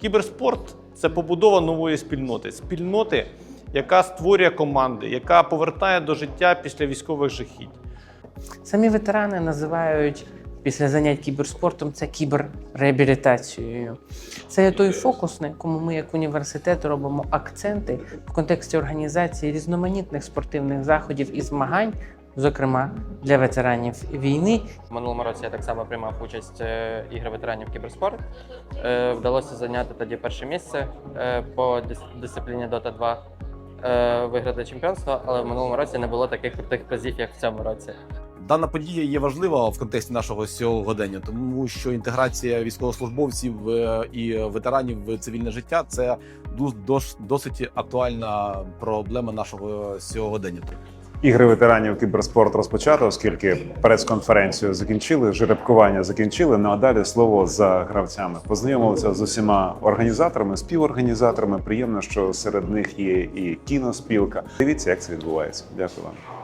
Кіберспорт це побудова нової спільноти, спільноти, яка створює команди, яка повертає до життя після військових жахіть. Самі ветерани називають після занять кіберспортом це кіберреабілітацією. Це є той фокус, на якому ми, як університет, робимо акценти в контексті організації різноманітних спортивних заходів і змагань, зокрема для ветеранів війни. В минулому році я так само приймав участь е, ігри ветеранів кіберспорт. Е, Вдалося зайняти тоді перше місце е, по дис- дисципліні Dota 2, е, виграти чемпіонство, але в минулому році не було таких крутих призів, як в цьому році. Дана подія є важлива в контексті нашого сьогодення, тому що інтеграція військовослужбовців і ветеранів в цивільне життя це досить актуальна проблема нашого сьогодення. Ігри ветеранів кіберспорт розпочато, оскільки прес-конференцію закінчили, жеребкування закінчили. Ну а далі слово за гравцями. Познайомилися з усіма організаторами, співорганізаторами. Приємно, що серед них є і кіноспілка. Дивіться, як це відбувається. Дякую вам.